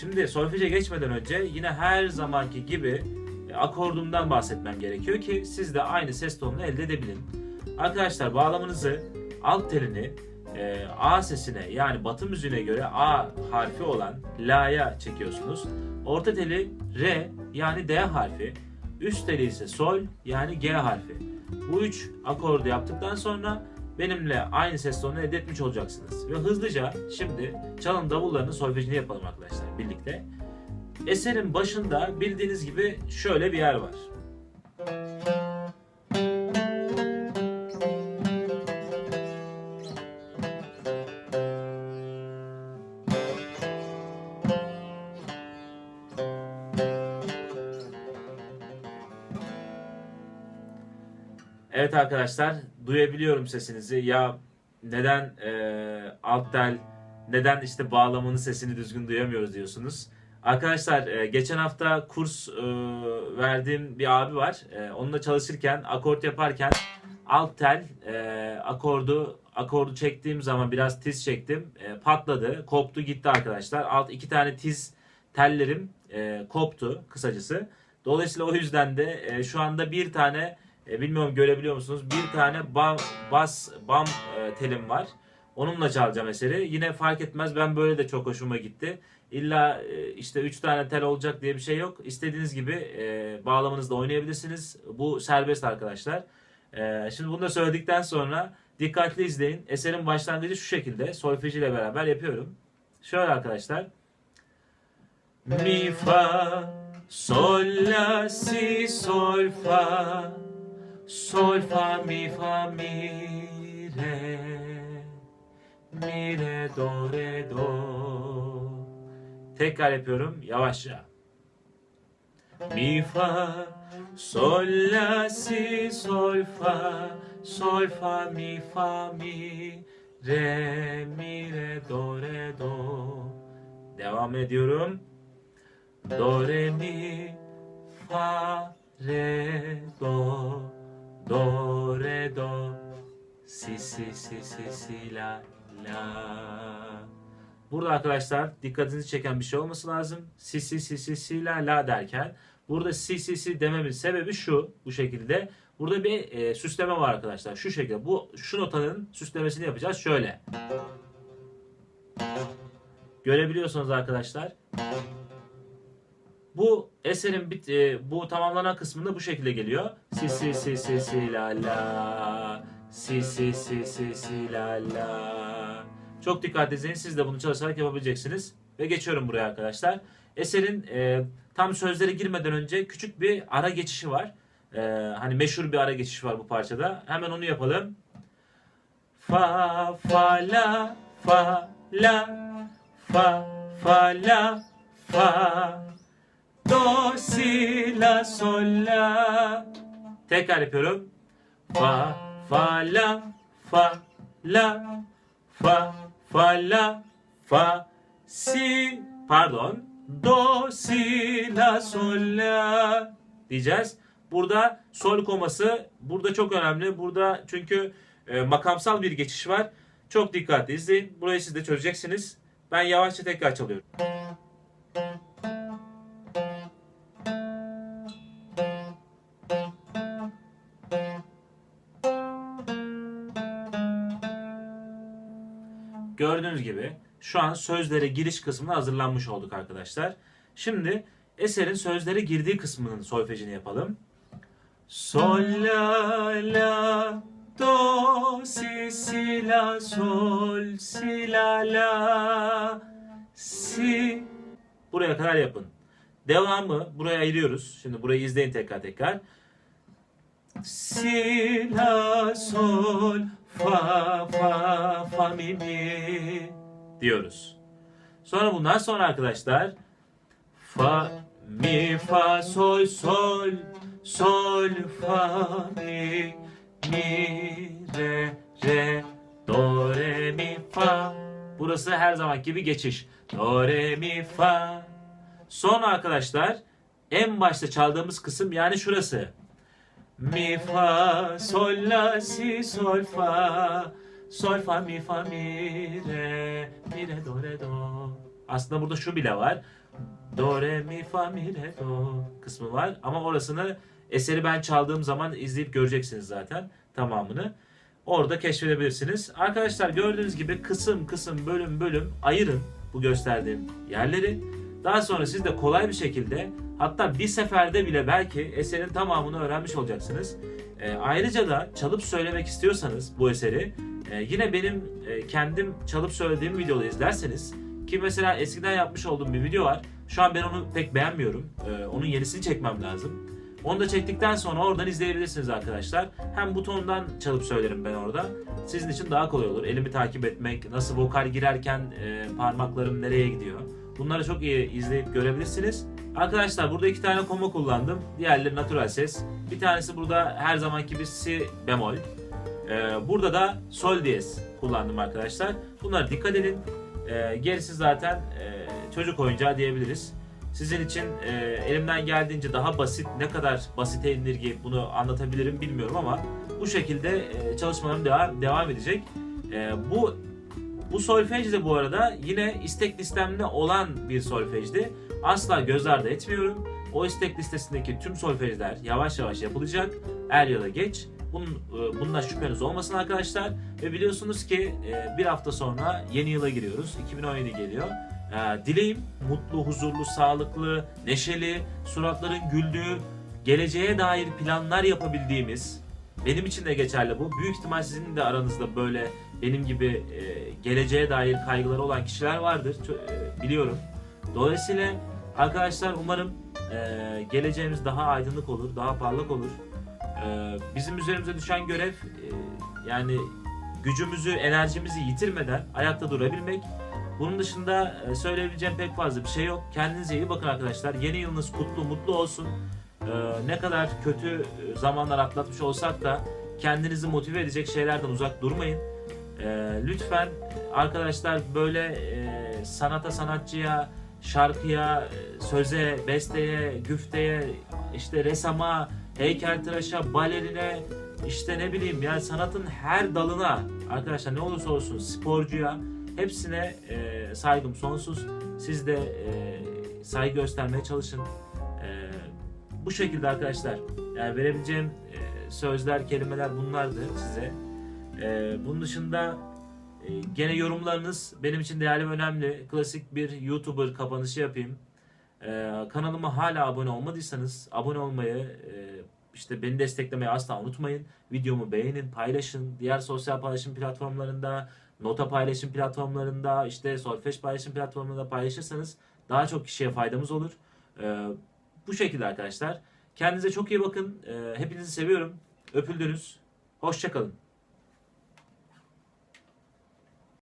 Şimdi solfeje geçmeden önce yine her zamanki gibi e, akordumdan bahsetmem gerekiyor ki siz de aynı ses tonunu elde edebilin. Arkadaşlar bağlamanızı alt telini e, A sesine yani batı müziğine göre A harfi olan La'ya çekiyorsunuz. Orta teli Re yani D harfi. Üst teli ise Sol yani G harfi. Bu üç akordu yaptıktan sonra benimle aynı ses tonunu elde etmiş olacaksınız. Ve hızlıca şimdi çalın davullarının solfejini yapalım arkadaşlar birlikte. Eserin başında bildiğiniz gibi şöyle bir yer var. Evet arkadaşlar duyabiliyorum sesinizi. Ya neden e, alt tel, neden işte bağlamanın sesini düzgün duyamıyoruz diyorsunuz. Arkadaşlar e, geçen hafta kurs e, verdiğim bir abi var. E, onunla çalışırken, akort yaparken alt tel e, akordu akordu çektiğim zaman biraz tiz çektim. E, patladı, koptu gitti arkadaşlar. Alt iki tane tiz tellerim e, koptu kısacası. Dolayısıyla o yüzden de e, şu anda bir tane e, bilmiyorum görebiliyor musunuz? Bir tane bam, bas bam e, telim var. Onunla çalacağım eseri. Yine fark etmez ben böyle de çok hoşuma gitti. İlla e, işte 3 tane tel olacak diye bir şey yok. İstediğiniz gibi e, bağlamanızda oynayabilirsiniz. Bu serbest arkadaşlar. E, şimdi bunu da söyledikten sonra dikkatli izleyin. Eserin başlangıcı şu şekilde. Solfej ile beraber yapıyorum. Şöyle arkadaşlar. Mi fa sol la si sol fa sol fa mi fa mi re mi re do re do. Tekrar yapıyorum yavaşça. Mi fa sol la si sol fa sol fa mi fa mi re mi re do re do. Devam ediyorum. Do re mi fa re do do re do si si si si si la la Burada arkadaşlar dikkatinizi çeken bir şey olması lazım. Si si si si si la la derken burada si si si dememin sebebi şu bu şekilde. Burada bir e, süsleme var arkadaşlar. Şu şekilde. Bu şu notanın süslemesini yapacağız şöyle. Görebiliyorsunuz arkadaşlar. Bu eserin bit e, bu tamamlanan kısmında bu şekilde geliyor. Si si si si si la la. Si si si si si la la. Çok dikkatli izleyin. Siz de bunu çalışarak yapabileceksiniz. Ve geçiyorum buraya arkadaşlar. Eserin e, tam sözleri girmeden önce küçük bir ara geçişi var. E, hani meşhur bir ara geçişi var bu parçada. Hemen onu yapalım. Fa fa la fa la fa fa la fa do si la sol la tekrar yapıyorum fa fa la fa la fa fa la fa si pardon do si la sol la diyeceğiz. Burada sol koması burada çok önemli. Burada çünkü e, makamsal bir geçiş var. Çok dikkatli izleyin. Burayı siz de çözeceksiniz. Ben yavaşça tekrar çalıyorum. Gördüğünüz gibi şu an sözlere giriş kısmına hazırlanmış olduk arkadaşlar. Şimdi eserin sözlere girdiği kısmının solfejini yapalım. Sol la la do si si la sol si la la si buraya kadar yapın. Devamı buraya ayırıyoruz. Şimdi burayı izleyin tekrar tekrar. Si la sol fa fa mi diyoruz. Sonra bundan sonra arkadaşlar fa mi fa sol sol sol fa mi mi re re do re mi fa Burası her zaman gibi geçiş. Do re mi fa Sonra arkadaşlar en başta çaldığımız kısım yani şurası. Mi fa sol la si sol fa sol fa mi fa mi re mi re do re do Aslında burada şu bile var. Do, re, mi, fa, mi, re, do kısmı var. Ama orasını eseri ben çaldığım zaman izleyip göreceksiniz zaten tamamını. Orada keşfedebilirsiniz. Arkadaşlar gördüğünüz gibi kısım kısım bölüm bölüm ayırın bu gösterdiğim yerleri. Daha sonra siz de kolay bir şekilde hatta bir seferde bile belki eserin tamamını öğrenmiş olacaksınız. E, ayrıca da çalıp söylemek istiyorsanız bu eseri e, yine benim e, kendim çalıp söylediğim videoda izlerseniz ki mesela eskiden yapmış olduğum bir video var. Şu an ben onu pek beğenmiyorum. E, onun yenisini çekmem lazım. Onu da çektikten sonra oradan izleyebilirsiniz arkadaşlar. Hem butondan çalıp söylerim ben orada. Sizin için daha kolay olur. Elimi takip etmek, nasıl vokal girerken e, parmaklarım nereye gidiyor. Bunları çok iyi izleyip görebilirsiniz. Arkadaşlar burada iki tane koma kullandım. Diğerleri natural ses. Bir tanesi burada her zamanki gibi si bemol. Ee, burada da sol diyez kullandım arkadaşlar. Bunlara dikkat edin. Ee, gerisi zaten e, çocuk oyuncağı diyebiliriz. Sizin için e, elimden geldiğince daha basit, ne kadar basite indirgeyip bunu anlatabilirim bilmiyorum ama bu şekilde e, çalışmalarım devam, devam edecek. Bu bu solfej de bu arada yine istek listemde olan bir solfejdi. Asla göz ardı etmiyorum. O istek listesindeki tüm solfejler yavaş yavaş yapılacak. Er ya da geç. Bunun, e, şüpheniz olmasın arkadaşlar. Ve biliyorsunuz ki e, bir hafta sonra yeni yıla giriyoruz. 2017 geliyor. E, Dileğim mutlu, huzurlu, sağlıklı, neşeli, suratların güldüğü, geleceğe dair planlar yapabildiğimiz, benim için de geçerli bu. Büyük ihtimal sizin de aranızda böyle benim gibi e, geleceğe dair kaygıları olan kişiler vardır. E, biliyorum. Dolayısıyla arkadaşlar umarım geleceğimiz daha aydınlık olur, daha parlak olur. E, bizim üzerimize düşen görev e, yani gücümüzü, enerjimizi yitirmeden ayakta durabilmek. Bunun dışında e, söyleyebileceğim pek fazla bir şey yok. Kendinize iyi bakın arkadaşlar. Yeni yılınız kutlu, mutlu olsun. E, ne kadar kötü e, zamanlar atlatmış olsak da kendinizi motive edecek şeylerden uzak durmayın. E, lütfen arkadaşlar böyle sanata, sanatçıya, şarkıya, söze, besteye, güfteye, işte resama, heykeltıraşa, balerine, işte ne bileyim yani sanatın her dalına arkadaşlar ne olursa olsun sporcuya hepsine e, saygım sonsuz. Siz de e, saygı göstermeye çalışın. E, bu şekilde arkadaşlar yani verebileceğim e, sözler, kelimeler bunlardı size. E, bunun dışında e, gene yorumlarınız benim için değerli ve önemli. Klasik bir YouTuber kapanışı yapayım. E, kanalıma hala abone olmadıysanız abone olmayı, e, işte beni desteklemeyi asla unutmayın. Videomu beğenin, paylaşın. Diğer sosyal paylaşım platformlarında, nota paylaşım platformlarında, işte solfej paylaşım platformlarında paylaşırsanız daha çok kişiye faydamız olur. E, bu şekilde arkadaşlar. Kendinize çok iyi bakın. E, hepinizi seviyorum. Öpüldünüz. Hoşçakalın.